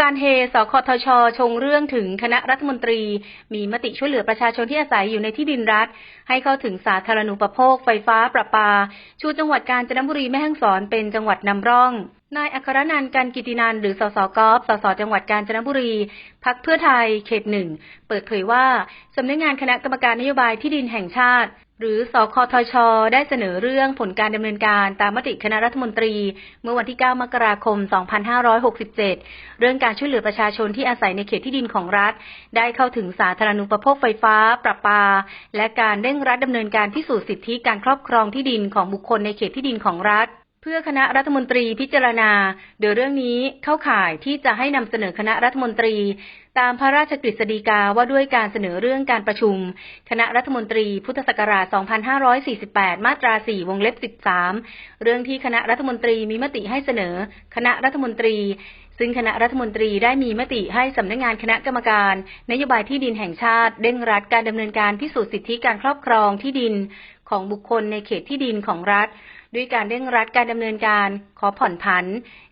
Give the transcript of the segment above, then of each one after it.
การเฮ สคทช ชงเรื่องถึงคณะรัฐมนตรี มีมติช่วยเหลือประชาชนที่อาศัยอยู่ในที่ดินรัฐ ให้เข้าถึงสาธารณูปโภค ไฟฟ้า ประปา ชูจังหวัดกาญจนบุรีแม่ฮ่องสอนเป็นจังหวัดนำร่อง นายอัครนันท์กันกิตินันหรือ สสกอฟสส จังหวัดกาญจนบุรี พักเพื่อไทย เขตหนึ่ง เปิดเผยว่า สำนักงงานคณะกรรมการนโยบายที่ดินแห่งชาติ หรือสคทช ได้เสนอเรื่องผลการดำเนินการตามมติคณะรัฐมนตรี เมื่อวันที่ 9 มกราคม 2567 เรื่องการช่วยเหลือประชาชนที่อาศัยในเขตที่ดินของรัฐ ได้เข้าถึงสาธารณูปโภคไฟฟ้า ประปา และการเร่งรัดดำเนินการพิสูจน์สิทธิการครอบครองที่ดินของบุคคลในเขตที่ดินของรัฐ พื่อคณะรัฐมนตรีพิจารณา โดยเรื่องนี้เข้าข่ายที่จะให้นำเสนอคณะรัฐมนตรี ตามพระราชกฤษฎีกาว่าด้วยการเสนอเรื่องการประชุม คณะรัฐมนตรีพุทธศักราช 2548 มาตรา 4 วงเล็บ 13 เรื่องที่คณะรัฐมนตรีมีมติให้เสนอ คณะรัฐมนตรี ซึ่งคณะรัฐมนตรีได้มีมติให้สำนักงงานคณะกรรมการ นโยบายที่ดินแห่งชาติเร่งรัดการดำเนินการพิสูจน์สิทธิการครอบครองที่ดิน ของบุคคลในเขตที่ดินของรัฐ ด้วยการเร่งรัดการดำเนินการขอผ่อนผัน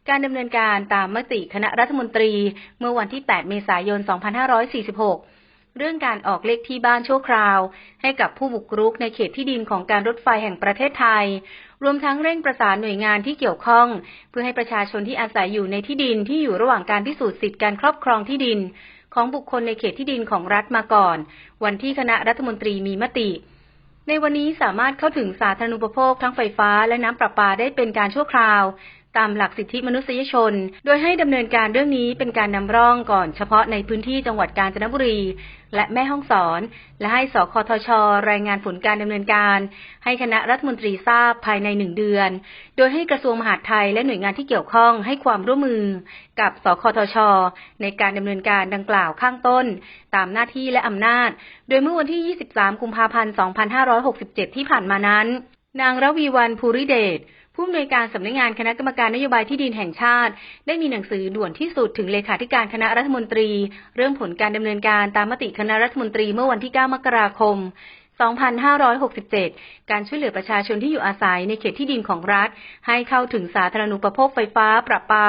การดำเนินการตามมติคณะรัฐมนตรีเมื่อวันที่ 8 เมษายน 2546เรื่องการออกเลขที่บ้านชั่วคราว ให้กับผู้บุกรุกในเขตที่ดินของการรถไฟแห่งประเทศไทย รวมทั้งเร่งประสานหน่วยงานที่เกี่ยวข้อง เพื่อให้ประชาชนที่อาศัยอยู่ในที่ดินที่อยู่ระหว่างการพิสูจน์สิทธิการครอบครองที่ดิน ของบุคคลในเขตที่ดินของรัฐมาก่อน วันที่คณะรัฐมนตรีมีมติ ในวันนี้สามารถเข้าถึงสาธารณูปโภคทั้งไฟฟ้าและน้ำประปาได้เป็นการชั่วคราว ตามหลักสิทธิมนุษยชน โดยให้ดำเนินการเรื่องนี้เป็นการนำร่องก่อนเฉพาะในพื้นที่จังหวัดกาญจนบุรี และแม่ฮ่องสอน และให้สคทช รายงานผลการดำเนินการ ให้คณะรัฐมนตรีทราบภายในหนึ่งเดือน โดยให้กระทรวงมหาดไทยและหน่วยงานที่เกี่ยวข้องให้ความร่วมมือ กับสคทช ในการดำเนินการดังกล่าวข้างต้น ตามหน้าที่และอำนาจ โดยเมื่อวันที่ 23 กุมภาพันธ์ 2567 ที่ผ่านมานั้น นางระวีวันภูริเดช ผู้อำนวยการสำนักงงานคณะกรรมการนโยบายที่ดินแห่งชาติ ได้มีหนังสือด่วนที่สุดถึงเลขาธิการคณะรัฐมนตรี เรื่องผลการดำเนินการตามมติคณะรัฐมนตรีเมื่อวันที่ 9 มกราคม 2567 การช่วยเหลือประชาชนที่อยู่อาศัยในเขตที่ดินของรัฐ ให้เข้าถึงสาธารณูปโภคไฟฟ้า ประปา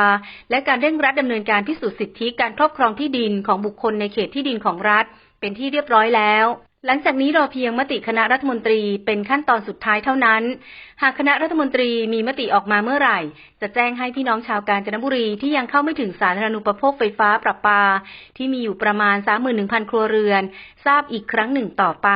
และการเร่งรัดดำเนินการพิสูจน์สิทธิการครอบครองที่ดินของบุคคลในเขตที่ดินของรัฐ เป็นที่เรียบร้อยแล้ว หลังจากนี้รอเพียงมติคณะรัฐมนตรีเป็นขั้นตอนสุดท้ายเท่านั้น หากคณะรัฐมนตรีมีมติออกมาเมื่อไหร่ จะแจ้งให้พี่น้องชาวกาญจนบุรีที่ยังเข้าไม่ถึงสาธารณูปโภคไฟฟ้าประปา ที่มีอยู่ประมาณ 31,000 ครัวเรือน ทราบอีกครั้งหนึ่งต่อไป